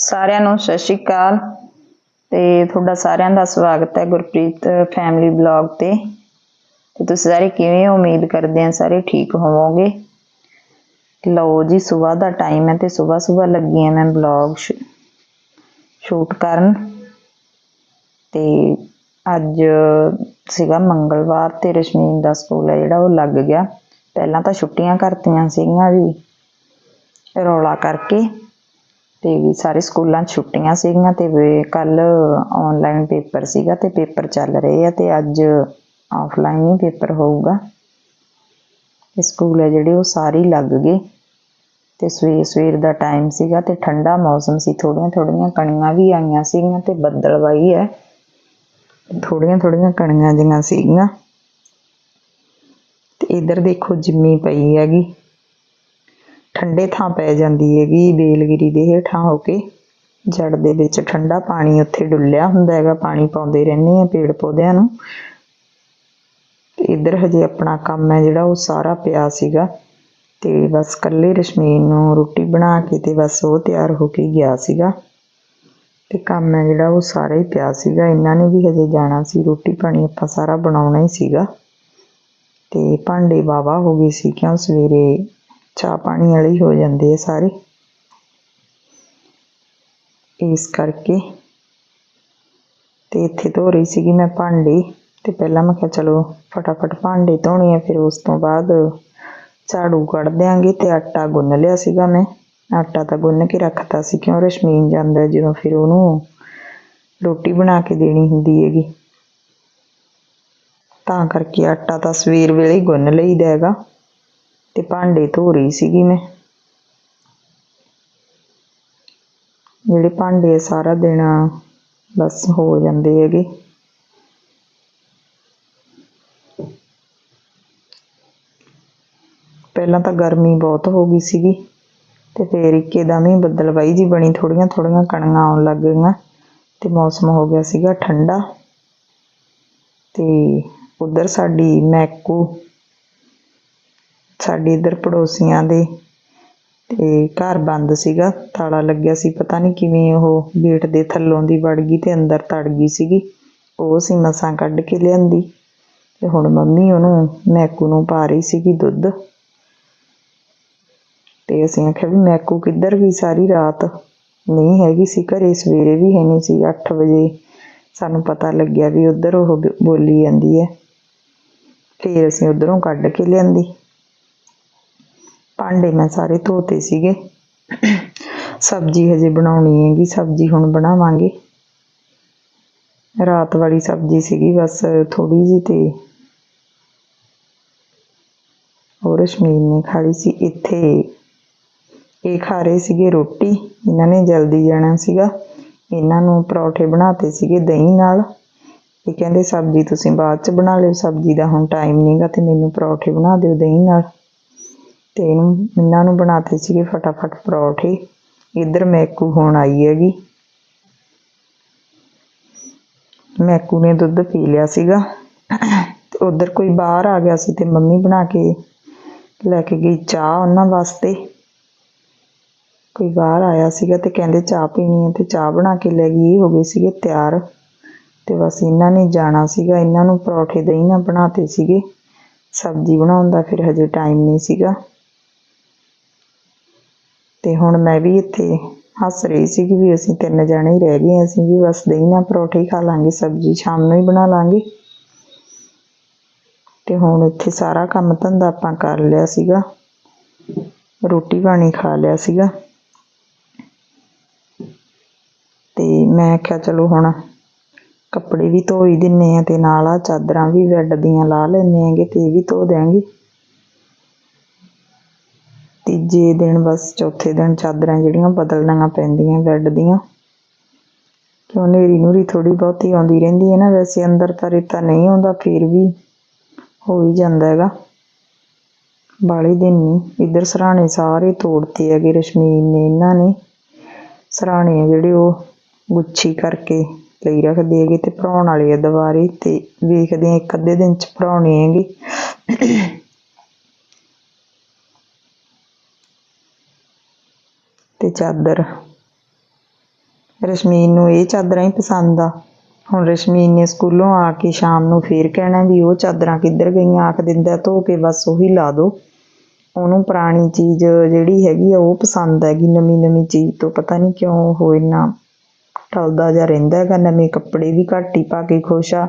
ਸਾਰਿਆਂ ਨੂੰ ਸਤਿ ਸ਼੍ਰੀ ਅਕਾਲ ਤੇ ਤੁਹਾਡਾ ਸਾਰਿਆਂ ਦਾ ਸਵਾਗਤ ਹੈ ਗੁਰਪ੍ਰੀਤ ਫੈਮਿਲੀ ਬਲੌਗ ਤੇ। ਤੇ ਤੁਸੀਂ ਸਾਰੇ ਕਿਵੇਂ ਉਮੀਦ ਕਰਦੇ ਆ ਸਾਰੇ ਠੀਕ ਹੋਵੋਗੇ? ਲਓ ਜੀ ਸਵੇਰ ਦਾ ਟਾਈਮ ਹੈ ਤੇ ਸਵੇਰ ਸਵੇਰ ਲੱਗੀ ਹਾਂ ਮੈਂ ਬਲੌਗ ਸ਼ੂਟ ਕਰਨ। ਤੇ ਅੱਜ ਸੀਗਾ ਮੰਗਲਵਾਰ ਤੇ ਰਸ਼ਮੀਨ ਦਾ ਸਕੂਲ ਹੈ ਜਿਹੜਾ, ਉਹ ਲੱਗ ਗਿਆ। ਪਹਿਲਾਂ ਤਾਂ ਛੁੱਟੀਆਂ ਕਰਤੀਆਂ ਸੀਗੀਆਂ ਵੀ, ਰੌਲਾ ਕਰਕੇ। ਤੇ ਵੀ ਸਾਰੇ ਸਕੂਲਾਂ ਛੁੱਟੀਆਂ ਸੀਗੀਆਂ ਤੇ ਕੱਲ ਆਨਲਾਈਨ ਪੇਪਰ ਸੀਗਾ ਤੇ ਪੇਪਰ ਚੱਲ ਰਹੇ ਆ ਤੇ ਅੱਜ ਆਫਲਾਈਨ ਹੀ ਪੇਪਰ ਹੋਊਗਾ। ਤੇ ਸਕੂਲ ਹੈ ਜਿਹੜੇ ਉਹ ਸਾਰੇ ਲੱਗ ਗਏ ਤੇ ਸਵੇਰ ਸਵੇਰ ਦਾ ਟਾਈਮ ਸੀਗਾ ਤੇ ਠੰਡਾ ਮੌਸਮ ਸੀ ਥੋੜੀਆਂ ਥੋੜੀਆਂ ਕਣੀਆਂ ਵੀ ਆਈਆਂ ਸੀਗੀਆਂ ਤੇ ਬੱਦਲਵਾਈ ਹੈ। ਥੋੜੀਆਂ ਥੋੜੀਆਂ ਕਣੀਆਂ ਜਿਹੀਆਂ ਸੀਗੀਆਂ। ਤੇ ਇੱਧਰ ਦੇਖੋ ਜਿੰਮੀ ਪਈ ਹੈਗੀ। ਠੰਡੇ ਥਾਂ ਪੈ ਜਾਂਦੀ ਹੈਗੀ, ਬੇਲਗਿਰੀ ਦੇ ਹੇਠਾਂ ਹੋ ਕੇ। ਜੜ ਦੇ ਵਿੱਚ ਠੰਡਾ ਪਾਣੀ ਉੱਥੇ ਡੁੱਲਿਆ ਹੁੰਦਾ ਹੈਗਾ, ਪਾਣੀ ਪਾਉਂਦੇ ਰਹਿੰਦੇ ਆ ਪੇੜ ਪੌਦਿਆਂ ਨੂੰ। ਇੱਧਰ ਹਜੇ ਆਪਣਾ ਕੰਮ ਹੈ ਜਿਹੜਾ, ਉਹ ਸਾਰਾ ਪਿਆ ਸੀਗਾ। ਤੇ ਬਸ ਕੱਲੇ ਰਸ਼ਮੀਨ ਨੂੰ ਰੋਟੀ ਬਣਾ ਕੇ ਤੇ ਬਸ ਉਹ ਤਿਆਰ ਹੋ ਕੇ ਗਿਆ ਸੀਗਾ। ਤੇ ਕੰਮ ਹੈ ਜਿਹੜਾ, ਉਹ ਸਾਰਾ ਹੀ ਪਿਆ ਸੀਗਾ। ਇਹਨਾਂ ਨੇ ਵੀ ਹਜੇ ਜਾਣਾ ਸੀ, ਰੋਟੀ ਪਾਣੀ ਆਪਾਂ ਸਾਰਾ ਬਣਾਉਣਾ ਹੀ ਸੀਗਾ। ਤੇ ਭਾਂਡੇ ਵਾਵਾ ਹੋ ਗਏ ਸੀ, ਕਿਉਂ ਸਵੇਰੇ ਚਾਹ ਪਾਣੀ ਵਾਲੇ ਹੀ ਹੋ ਜਾਂਦੇ ਆ ਸਾਰੇ। ਇਸ ਕਰਕੇ ਤੇ ਇੱਥੇ ਧੋ ਰਹੀ ਸੀਗੀ ਮੈਂ ਭਾਂਡੇ। ਤੇ ਪਹਿਲਾਂ ਮੈਂ ਕਿਹਾ ਚਲੋ ਫਟਾਫਟ ਭਾਂਡੇ ਧੋਣੇ ਆ, ਫਿਰ ਉਸ ਤੋਂ ਬਾਅਦ ਝਾੜੂ ਕੱਢ ਦਿਆਂਗੇ ਤੇ ਆਟਾ ਗੁੰਨ ਲਿਆ ਸੀਗਾ ਮੈਂ। ਆਟਾ ਤਾਂ ਗੁੰਨ ਕੇ ਰੱਖਤਾ ਸੀ, ਕਿਉਂ ਰਸ਼ਮੀਨ ਜਾਂਦਾ ਜਦੋਂ ਫਿਰ ਉਹਨੂੰ ਰੋਟੀ ਬਣਾ ਕੇ ਦੇਣੀ ਹੁੰਦੀ ਹੈਗੀ। ਤਾਂ ਕਰਕੇ ਆਟਾ ਤਾਂ ਸਵੇਰ ਵੇਲੇ ਹੀ ਗੁੰਨ ਲਈਦਾ ਹੈਗਾ। ਤੇ ਭਾਂਡੇ ਧੋ ਰਹੀ ਸੀਗੀ ਮੈਂ। ਜਿਹੜੇ ਭਾਂਡੇ ਸਾਰਾ ਦਿਨ ਬਸ ਹੋ ਜਾਂਦੇ ਹੈਗੇ। ਪਹਿਲਾਂ ਤਾਂ ਗਰਮੀ ਬਹੁਤ ਹੋ ਗਈ ਸੀਗੀ ਤੇ ਫੇਰ ਇੱਕਦਮ ਹੀ ਬੱਦਲਵਾਈ ਜੀ ਬਣੀ ਥੋੜੀਆਂ ਥੋੜੀਆਂ ਕਣੀਆਂ ਆਉਣ ਲੱਗ ਗਈਆਂ ਤੇ ਮੌਸਮ ਹੋ ਗਿਆ ਸੀਗਾ ਠੰਡਾ। ਤੇ ਉਧਰ ਸਾਡੀ ਮੈਕੂ ਸਾਡੇ ਇੱਧਰ ਪੜੋਸੀਆਂ ਦੇ ਅਤੇ ਘਰ ਬੰਦ ਸੀਗਾ, ਤਾਲਾ ਲੱਗਿਆ ਸੀ, ਪਤਾ ਨਹੀਂ ਕਿਵੇਂ ਉਹ ਗੇਟ ਦੇ ਥੱਲੋਂ ਦੀ ਵੜ ਗਈ ਅਤੇ ਅੰਦਰ ਤੜ ਗਈ ਸੀਗੀ। ਉਹ ਅਸੀਂ ਮਸਾਂ ਕੱਢ ਕੇ ਲਿਆਂਦੀ ਅਤੇ ਹੁਣ ਮੰਮੀ ਉਹਨੂੰ ਮੈਕੂ ਨੂੰ ਪਾ ਰਹੀ ਸੀਗੀ ਦੁੱਧ। ਅਤੇ ਅਸੀਂ ਆਖਿਆ ਵੀ ਮੈਕੂ ਕਿੱਧਰ ਗਈ ਸਾਰੀ ਰਾਤ? ਨਹੀਂ ਹੈਗੀ ਸੀ ਘਰੇ, ਸਵੇਰੇ ਵੀ ਹੈ ਨਹੀਂ ਸੀ 8 ਵਜੇ ਸਾਨੂੰ ਪਤਾ ਲੱਗਿਆ ਵੀ ਉੱਧਰ ਉਹ ਬ- ਬੋਲੀ ਜਾਂਦੀ ਹੈ। ਫਿਰ ਅਸੀਂ ਉਧਰੋਂ ਕੱਢ ਕੇ ਲਿਆਂਦੀ। ਭਾਂਡੇ ਮੈਂ ਸਾਰੇ ਧੋਤੇ ਸੀਗੇ। ਸਬਜ਼ੀ ਹਜੇ ਬਣਾਉਣੀ ਹੈਗੀ, ਸਬਜ਼ੀ ਹੁਣ ਬਣਾਵਾਂਗੇ। ਰਾਤ ਵਾਲੀ ਸਬਜ਼ੀ ਸੀਗੀ, ਬਸ ਥੋੜੀ ਜੀ ਤੇ ਹੋਰ ਰਸ਼ਮੀਨ ਨੇ ਖਾ ਲਈ ਸੀ। ਇੱਥੇ ਇਹ ਖਾ ਰਹੇ ਸੀਗੇ ਰੋਟੀ, ਇਹਨਾਂ ਨੇ ਜਲਦੀ ਜਾਣਾ ਸੀਗਾ। ਇਹਨਾਂ ਨੂੰ ਪਰੌਠੇ ਬਣਾਤੇ ਸੀਗੇ ਦਹੀਂ ਨਾਲ। ਇਹ ਕਹਿੰਦੇ, ਸਬਜ਼ੀ ਤੁਸੀਂ ਬਾਅਦ ਚ ਬਣਾ ਲਿਓ, ਸਬਜ਼ੀ ਦਾ ਹੁਣ ਟਾਈਮ ਨਹੀਂਗਾ ਤੇ ਮੈਨੂੰ ਪਰੌਠੇ ਬਣਾ ਦਿਓ ਦਹੀਂ ਨਾਲ। ਅਤੇ ਇਹਨੂੰ ਇਹਨਾਂ ਨੂੰ ਬਣਾ ਬਣਾਤੇ ਸੀਗੇ ਫਟਾਫਟ ਪਰੌਂਠੇ। ਇੱਧਰ ਮੈਕੂ ਹੁਣ ਆਈ ਹੈਗੀ। ਮੈਕੂ ਨੇ ਦੁੱਧ ਪੀ ਲਿਆ ਸੀਗਾ। ਤੇ ਉਧਰ ਕੋਈ ਬਾਹਰ ਆ ਗਿਆ ਸੀ ਤੇ ਮੰਮੀ ਬਣਾ ਕੇ ਲੈ ਕੇ ਗਈ ਚਾਹ ਉਹਨਾਂ ਵਾਸਤੇ। ਕੋਈ ਬਾਹਰ ਆਇਆ ਸੀਗਾ ਤੇ ਕਹਿੰਦੇ ਚਾਹ ਪੀਣੀ ਹੈ ਤੇ ਚਾਹ ਬਣਾ ਕੇ ਲੈ ਗਈ। ਇਹ ਹੋ ਗਏ ਸੀਗੇ ਤਿਆਰ। ਤੇ ਬਸ ਇਹਨਾਂ ਨੇ ਜਾਣਾ ਸੀਗਾ। ਇਹਨਾਂ ਨੂੰ ਪਰੌਠੇ ਦਹੀਂ ਨਾਲ ਬਣਾਤੇ ਸੀਗੇ। ਸਬਜ਼ੀ ਬਣਾਉਣ ਦਾ ਫਿਰ ਹਜੇ ਟਾਈਮ ਨਹੀਂ ਸੀਗਾ। ਅਤੇ ਹੁਣ ਮੈਂ ਵੀ ਇੱਥੇ ਹੱਸ ਰਹੀ ਸੀਗੀ ਵੀ ਅਸੀਂ ਤਿੰਨ ਜਣੇ ਹੀ ਰਹਿ ਗਏ ਅਸੀਂ ਵੀ ਬਸ ਦਹੀਂ ਨਾਲ ਪਰੌਠੇ ਹੀ ਖਾ ਲਾਂਗੇ, ਸਬਜ਼ੀ ਸ਼ਾਮ ਨੂੰ ਹੀ ਬਣਾ ਲਾਂਗੇ। ਤੇ ਹੁਣ ਇੱਥੇ ਸਾਰਾ ਕੰਮ ਧੰਦਾ ਆਪਾਂ ਕਰ ਲਿਆ ਸੀਗਾ। ਰੋਟੀ ਪਾਣੀ ਖਾ ਲਿਆ ਸੀਗਾ। ਤੇ ਮੈਂ ਆਖਿਆ ਚਲੋ ਹੁਣ ਕੱਪੜੇ ਵੀ ਧੋ ਹੀ ਦਿੰਨੇ ਆ ਤੇ ਨਾਲ ਆ ਚਾਦਰਾਂ ਵੀ ਬੈੱਡ ਦੀਆਂ ਲਾ ਲੈਨੇ ਆਂਗੇ ਤੇ ਇਹ ਵੀ ਧੋ ਦਿਆਂਗੇ। ਤੀਜੇ ਦਿਨ ਬਸ ਚੌਥੇ ਦਿਨ ਚਾਦਰਾਂ ਜਿਹੜੀਆਂ ਬਦਲਣੀਆਂ ਪੈਂਦੀਆਂ, ਬੈੱਡ ਦੀਆਂ। ਕਿਉਂ ਹਨੇਰੀ ਨੂਰੀ ਥੋੜੀ ਬਹੁਤੀ ਆਉਂਦੀ ਰਹਿੰਦੀ ਹੈ ਨਾ, ਵੈਸੇ ਅੰਦਰ ਤਾਂ ਰੇਤਾ ਨਹੀਂ ਆਉਂਦਾ, ਫਿਰ ਵੀ ਹੋ ਹੀ ਜਾਂਦਾ ਹੈਗਾ। ਬਾਲੇ ਦਿਨ ਨਹੀਂ, ਇੱਧਰ ਸਰਾਣੇ ਸਾਰੇ ਤੋੜਤੇ ਹੈਗੇ, ਰਸ਼ਮੀਨ ਨੇ, ਇਹਨਾਂ ਨੇ। ਸਰਾਣੇ ਆ ਜਿਹੜੇ ਉਹ ਗੁੱਛੀ ਕਰਕੇ ਲਈ ਰੱਖਦੇ ਹੈਗੇ ਤੇ ਭਰਾਉਣ ਵਾਲੇ ਆ ਦੁਬਾਰੇ ਤੇ ਵੇਖਦੇ ਆ ਇੱਕ ਅੱਧੇ ਦਿਨ ਚ ਭਰਾਉਣੇ ਹੈਗੇ। ਤੇ ਚਾਦਰ। ਰਸ਼ਮੀਨ ਨੂੰ ਇਹ ਚਾਦਰਾਂ ਹੀ ਪਸੰਦ ਆ। ਹੁਣ ਰਸ਼ਮੀਨ ਨੇ ਸਕੂਲੋਂ ਆ ਕੇ ਸ਼ਾਮ ਨੂੰ ਫੇਰ ਕਹਿਣਾ ਵੀ ਉਹ ਚਾਦਰਾਂ ਕਿੱਧਰ ਗਈਆਂ, ਆਖ ਦਿੰਦਾ ਧੋ ਕੇ ਬਸ ਉਹੀ ਲਾ ਦੋ। ਉਹਨੂੰ ਪੁਰਾਣੀ ਚੀਜ਼ ਜਿਹੜੀ ਹੈਗੀ ਆ ਉਹ ਪਸੰਦ ਹੈਗੀ, ਨਵੀਂ ਨਵੀਂ ਚੀਜ਼ ਤੋਂ ਪਤਾ ਨਹੀਂ ਕਿਉਂ ਉਹ ਇੰਨਾ ਟਲਦਾ ਜਿਹਾ ਰਹਿੰਦਾ ਹੈਗਾ, ਨਵੇਂ ਕੱਪੜੇ ਵੀ ਘੱਟ ਹੀ ਪਾ ਕੇ ਖੁਸ਼ ਆ।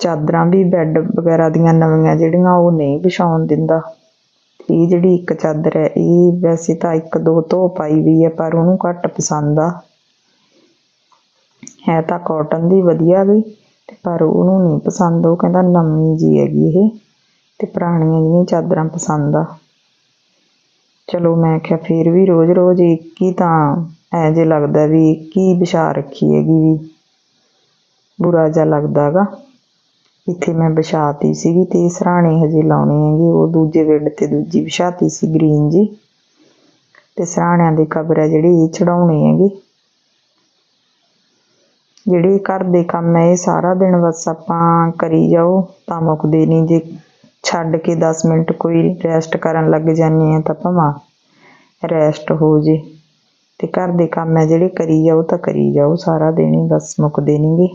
ਚਾਦਰਾਂ ਵੀ ਬੈੱਡ ਵਗੈਰਾ ਦੀਆਂ ਨਵੀਆਂ ਜਿਹੜੀਆਂ ਉਹ ਨਹੀਂ ਵਿਛਾਉਣ ਦਿੰਦਾ। ਇਹ ਜਿਹੜੀ ਇੱਕ ਚਾਦਰ ਹੈ, ਇਹ ਵੈਸੇ ਤਾਂ ਇੱਕ ਦੋ ਧੋ ਪਾਈ ਵੀ ਹੈ, ਪਰ ਉਹਨੂੰ ਘੱਟ ਪਸੰਦ ਆ। ਹੈ ਤਾਂ ਕਾਟਨ ਦੀ ਵਧੀਆ ਵੀ, ਤੇ ਪਰ ਉਹਨੂੰ ਨਹੀਂ ਪਸੰਦ। ਉਹ ਕਹਿੰਦਾ ਨਵੀਂ ਜੀ ਹੈਗੀ ਇਹ, ਤੇ ਪੁਰਾਣੀਆਂ ਜਿਹੜੀਆਂ ਚਾਦਰਾਂ ਪਸੰਦ ਆ। ਚਲੋ ਮੈਂ ਕਿਹਾ ਫੇਰ ਵੀ ਰੋਜ਼ ਰੋਜ਼ ਇੱਕ ਹੀ ਤਾਂ ਐ ਜੇ ਲੱਗਦਾ ਵੀ ਇੱਕ ਹੀ ਵਿਛਾ ਰੱਖੀ ਹੈਗੀ ਵੀ, ਬੁਰਾ ਜਿਹਾ ਲੱਗਦਾ ਗਾ ਇੱਥੇ ਮੈਂ ਵਿਛਾਤੀ ਸੀਗੀ ਤੇ ਇਹ ਸਰਾਣੇ ਹਜੇ ਲਾਉਣੇ ਹੈਗੇ, ਉਹ ਦੂਜੇ ਬੈੱਡ ਤੇ ਦੂਜੀ ਵਿਛਾਤੀ ਸੀ ਗ੍ਰੀਨ ਜੀ। ਤੇ ਸਰਾਣਿਆਂ ਦੇ ਕਵਰ ਹੈ ਜਿਹੜੇ, ਇਹ ਚੜਾਉਣੇ ਹੈਗੇ। ਜਿਹੜੇ ਘਰ ਦੇ ਕੰਮ ਹੈ ਇਹ ਸਾਰਾ ਦਿਨ ਬਸ ਆਪਾਂ ਕਰੀ ਜਾਓ, ਤਾਂ ਮੁੱਕਦੇ ਨਹੀਂ। ਜੇ ਛੱਡ ਕੇ 10 ਮਿੰਟ ਕੋਈ ਰੈਸਟ ਕਰਨ ਲੱਗ ਜਾਂਦੇ ਆ, ਤਾਂ ਭਵਾਂ ਰੈਸਟ ਹੋ ਜੇ। ਤੇ ਘਰ ਦੇ ਕੰਮ ਹੈ ਜਿਹੜੇ, ਕਰੀ ਜਾਓ ਤਾਂ ਕਰੀ ਜਾਓ, ਸਾਰਾ ਦਿਨ ਹੀ ਬਸ ਮੁੱਕਦੇ ਨਹੀਂਗੇ।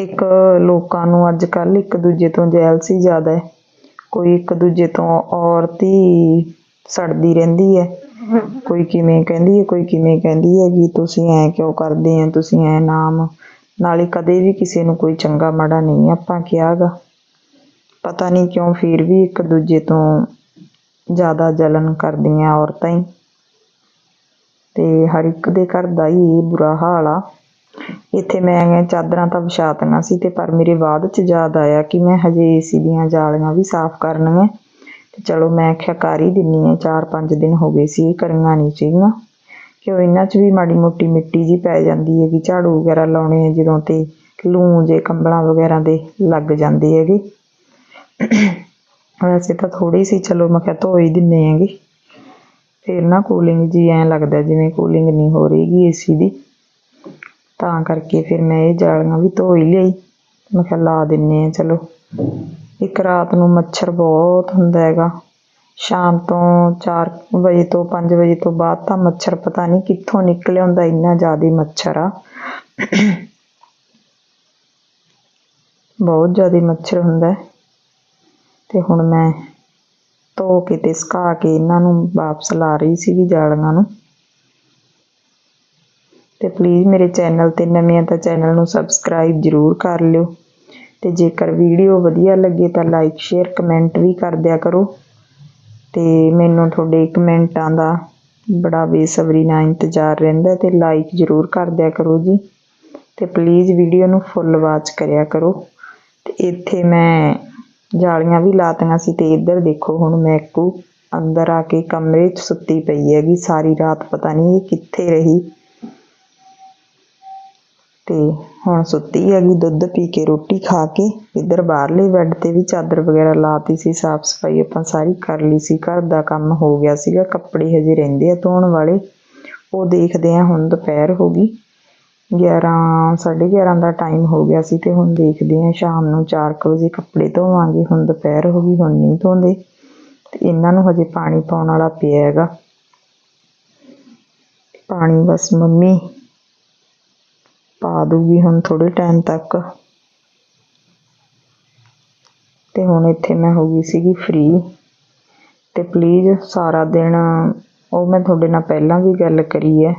ਇੱਕ ਲੋਕਾਂ ਨੂੰ ਅੱਜ ਕੱਲ੍ਹ ਇੱਕ ਦੂਜੇ ਤੋਂ ਜੈਲਸੀ ਜ਼ਿਆਦਾ ਹੈ। ਕੋਈ ਇੱਕ ਦੂਜੇ ਤੋਂ ਔਰਤ ਹੀ ਸੜਦੀ ਰਹਿੰਦੀ ਹੈ। ਕੋਈ ਕਿਵੇਂ ਕਹਿੰਦੀ ਹੈ, ਕੋਈ ਕਿਵੇਂ ਕਹਿੰਦੀ ਹੈ ਕਿ ਤੁਸੀਂ ਐਂ ਕਿਉਂ ਕਰਦੇ ਆ ਤੁਸੀਂ ਐਂ ਨਾਮ। ਨਾਲੇ ਕਦੇ ਵੀ ਕਿਸੇ ਨੂੰ ਕੋਈ ਚੰਗਾ ਮਾੜਾ ਨਹੀਂ ਆਪਾਂ ਕਿਹਾ ਗਾ ਪਤਾ ਨਹੀਂ ਕਿਉਂ ਫਿਰ ਵੀ ਇੱਕ ਦੂਜੇ ਤੋਂ ਜ਼ਿਆਦਾ ਜਲਨ ਕਰਦੀਆਂ ਔਰਤਾਂ ਹੀ। ਅਤੇ ਹਰ ਇੱਕ ਦੇ ਘਰ ਦਾ ਹੀ ਇਹ ਬੁਰਾ ਹਾਲ ਆ। ਇੱਥੇ ਮੈਂ ਚਾਦਰਾਂ ਤਾਂ ਵਿਛਾਤੀਆਂ ਸੀ ਤੇ ਪਰ ਮੇਰੇ ਬਾਅਦ ਚ ਯਾਦ ਆਇਆ ਕਿ ਮੈਂ ਹਜੇ ਏਸੀ ਦੀਆਂ ਜਾਲੀਆਂ ਵੀ ਸਾਫ਼ ਕਰਨੀਆਂ। ਤੇ ਚਲੋ ਮੈਂ ਆਖਿਆ, ਕਰ ਹੀ ਦਿੰਨੀ ਆ, ਚਾਰ ਪੰਜ ਦਿਨ ਹੋ ਗਏ ਸੀ ਇਹ ਕਰੀਆਂ ਨਹੀਂ ਸੀਗੀਆਂ ਕਿ ਉਹ ਇਹਨਾਂ 'ਚ ਵੀ ਮਾੜੀ ਮੋਟੀ ਮਿੱਟੀ ਜੀ ਪੈ ਜਾਂਦੀ ਹੈਗੀ, ਝਾੜੂ ਵਗੈਰਾ ਲਾਉਣੇ ਆ ਜਦੋਂ ਤੇ ਲੂੰ ਜੇ ਕੰਬਲਾਂ ਵਗੈਰਾ ਦੇ ਲੱਗ ਜਾਂਦੇ ਹੈਗੇ। ਵੈਸੇ ਤਾਂ ਥੋੜੀ ਸੀ, ਚਲੋ ਮੈਂ ਕਿਹਾ ਧੋ ਹੀ ਦਿੰਨੇ ਹੈਗੇ। ਫਿਰ ਨਾ ਕੂਲਿੰਗ ਜੀ ਐਂ ਲੱਗਦਾ ਜਿਵੇਂ ਕੂਲਿੰਗ ਨਹੀਂ ਹੋ ਰਹੀਗੀ ਏਸੀ ਦੀ। ਤਾਂ ਕਰਕੇ ਫਿਰ ਮੈਂ ਇਹ ਜਾਲੀਆਂ ਵੀ ਧੋ ਹੀ ਲਈ ਮੈਂ ਕਿਹਾ ਲਾ ਦਿੰਨੇ ਹਾਂ ਚਲੋ। ਇੱਕ ਰਾਤ ਨੂੰ ਮੱਛਰ ਬਹੁਤ ਹੁੰਦਾ ਹੈਗਾ। ਸ਼ਾਮ ਤੋਂ 4 ਵਜੇ ਤੋਂ 5 ਵਜੇ ਤੋਂ ਬਾਅਦ ਤਾਂ ਮੱਛਰ ਪਤਾ ਨਹੀਂ ਕਿੱਥੋਂ ਨਿਕਲਿਆ ਹੁੰਦਾ, ਇੰਨਾ ਜ਼ਿਆਦਾ ਮੱਛਰ ਆ। ਬਹੁਤ ਜ਼ਿਆਦਾ ਮੱਛਰ ਹੁੰਦਾ ਹੈ। ਤੇ ਹੁਣ ਮੈਂ ਧੋ ਕੇ ਤੇ ਸੁਕਾ ਕੇ ਇਹਨਾਂ ਨੂੰ ਵਾਪਸ ਲਾ ਰਹੀ ਸੀਗੀ ਜਾਲੀਆਂ ਨੂੰ। ਅਤੇ ਪਲੀਜ਼ ਮੇਰੇ ਚੈਨਲ ਤੇ ਨਵੇਂ ਆ ਤਾਂ ਚੈਨਲ ਨੂੰ ਸਬਸਕ੍ਰਾਈਬ ਜ਼ਰੂਰ ਕਰ ਲਿਓ। ਅਤੇ ਜੇਕਰ ਵੀਡੀਓ ਵਧੀਆ ਲੱਗੇ ਤਾਂ ਲਾਈਕ ਸ਼ੇਅਰ ਕਮੈਂਟ ਵੀ ਕਰ ਦਿਆ ਕਰੋ। ਅਤੇ ਮੈਨੂੰ ਤੁਹਾਡੇ ਕਮੈਂਟਾਂ ਦਾ ਬੜਾ ਬੇਸਬਰੀ ਨਾਲ ਇੰਤਜ਼ਾਰ ਰਹਿੰਦਾ ਅਤੇ ਲਾਈਕ ਜ਼ਰੂਰ ਕਰ ਦਿਆ ਕਰੋ ਜੀ। ਅਤੇ ਪਲੀਜ਼ ਵੀਡੀਓ ਨੂੰ ਫੁੱਲ ਵਾਚ ਕਰਿਆ ਕਰੋ। ਅਤੇ ਇੱਥੇ ਮੈਂ ਜਾਲੀਆਂ ਵੀ ਲਾਤੀਆਂ ਸੀ ਅਤੇ ਇੱਧਰ ਦੇਖੋ ਹੁਣ ਮੈਕੂ ਅੰਦਰ ਆ ਕੇ ਕਮਰੇ 'ਚ ਸੁੱਤੀ ਪਈ ਹੈਗੀ, ਸਾਰੀ ਰਾਤ ਪਤਾ ਨਹੀਂ ਇਹ ਕਿੱਥੇ ਰਹੀ। ਤੇ ਹੁਣ ਸੁੱਤੀ ਹੈਗੀ, ਦੁੱਧ ਪੀ ਕੇ ਰੋਟੀ ਖਾ ਕੇ, ਇੱਧਰ ਬਾਹਰਲੇ ਬੈੱਡ ਤੇ ਵੀ ਚਾਦਰ ਵਗੈਰਾ ਲਾਤੀ ਸੀ, ਸਾਫ਼ ਸਫ਼ਾਈ ਆਪਾਂ ਸਾਰੀ ਕਰ ਲਈ ਸੀ, ਘਰ ਦਾ ਕੰਮ ਹੋ ਗਿਆ ਸੀਗਾ, ਕੱਪੜੇ ਹਜੇ ਰਹਿੰਦੇ ਆ ਧੋਣ ਵਾਲੇ, ਉਹ ਦੇਖਦੇ ਆ ਹੁਣ ਦੁਪਹਿਰ ਹੋ ਗਈ 11 11:30 ਦਾ ਟਾਈਮ ਹੋ ਗਿਆ ਸੀ ਤੇ ਹੁਣ ਦੇਖਦੇ ਆ ਸ਼ਾਮ ਨੂੰ 4 ਵਜੇ ਕੱਪੜੇ ਧੋਵਾਂਗੇ, ਹੁਣ ਦੁਪਹਿਰ ਹੋ ਗਈ, ਹੁਣ ਨਹੀਂ ਧੋਂਦੇ, ਤੇ ਇਹਨਾਂ ਨੂੰ ਹਜੇ ਪਾਣੀ ਪਾਉਣ ਵਾਲਾ ਪਿਆ ਹੈਗਾ, ਪਾਣੀ ਬਸ ਮੰਮੀ ਪਾ ਦੂਗੀ ਹੁਣ ਥੋੜੇ ਟਾਈਮ ਤੱਕ। ਤੇ ਹੁਣ ਇੱਥੇ ਮੈਂ ਹੋ ਗਈ ਸੀਗੀ ਫ੍ਰੀ ਤੇ ਪਲੀਜ਼ ਸਾਰਾ ਦਿਨ ਉਹ ਮੈਂ ਤੁਹਾਡੇ ਨਾਲ ਪਹਿਲਾਂ ਵੀ ਗੱਲ ਕਰੀ ਹੈ।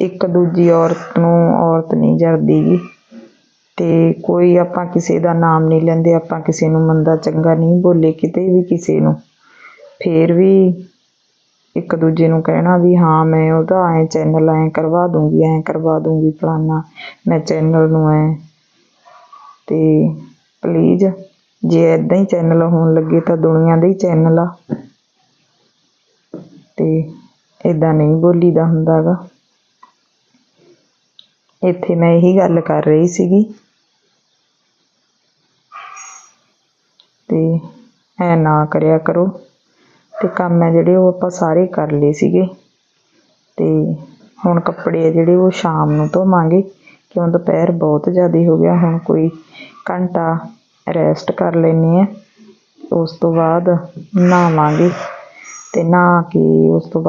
ਇੱਕ ਦੂਜੀ ਔਰਤ ਨੂੰ ਔਰਤ ਨਹੀਂ ਜਰਦੀਗੀ। ਤੇ ਕੋਈ ਆਪਾਂ ਕਿਸੇ ਦਾ ਨਾਮ ਨਹੀਂ ਲੈਂਦੇ, ਆਪਾਂ ਕਿਸੇ ਨੂੰ ਮੰਦਾ ਚੰਗਾ ਨਹੀਂ ਬੋਲੇ ਕਿਤੇ ਵੀ ਕਿਸੇ ਨੂੰ। ਫੇਰ ਵੀ ਇੱਕ ਦੂਜੇ ਨੂੰ ਕਹਿਣਾ ਵੀ ਹਾਂ, ਮੈਂ ਉਹਦਾ ਐਂ ਚੈਨਲ ਐਂ ਕਰਵਾ ਦੂੰਗੀ, ਐਂ ਕਰਵਾ ਦੂੰਗੀ ਫਲਾਨਾ। ਮੈਂ ਚੈਨਲ ਨੂੰ ਐਂ। ਅਤੇ ਪਲੀਜ਼ ਜੇ ਐਦਾਂ ਹੀ ਚੈਨਲ ਹੋਣ ਲੱਗੇ ਤਾਂ ਦੁਨੀਆ ਦੇ ਹੀ ਚੈਨਲ ਆ। ਅਤੇ ਇੱਦਾਂ ਨਹੀਂ ਬੋਲੀਦਾ ਹੁੰਦਾਗਾ। ਇੱਥੇ ਮੈਂ ਇਹੀ ਗੱਲ ਕਰ ਰਹੀ ਸੀਗੀ। ਤੇ ਐ ਨਾ ਕਰਿਆ ਕਰੋ। ਤੇ ਕੰਮ ਹੈ ਜਿਹੜੇ ਉਹ ਆਪਾਂ ਸਾਰੇ ਕਰ ਲਏ ਸੀਗੇ। ਤੇ ਹੁਣ ਕੱਪੜੇ ਆ ਜਿਹੜੇ ਉਹ ਸ਼ਾਮ ਨੂੰ ਧੋਵਾਂਗੇ ਕਿਉਂ ਦੁਪਹਿਰ ਬਹੁਤ ਜ਼ਿਆਦਾ ਹੋ ਗਿਆ, ਹੁਣ ਕੋਈ ਘੰਟਾ ਰੈਸਟ ਕਰ ਲੈਨੇ ਆ ਉਸ ਤੋਂ ਬਾਅਦ ਨਹਾਵਾਂਗੇ ਤੇ ਨਹਾ ਕੇ ਉਸ ਤੋਂ ਬਾਅਦ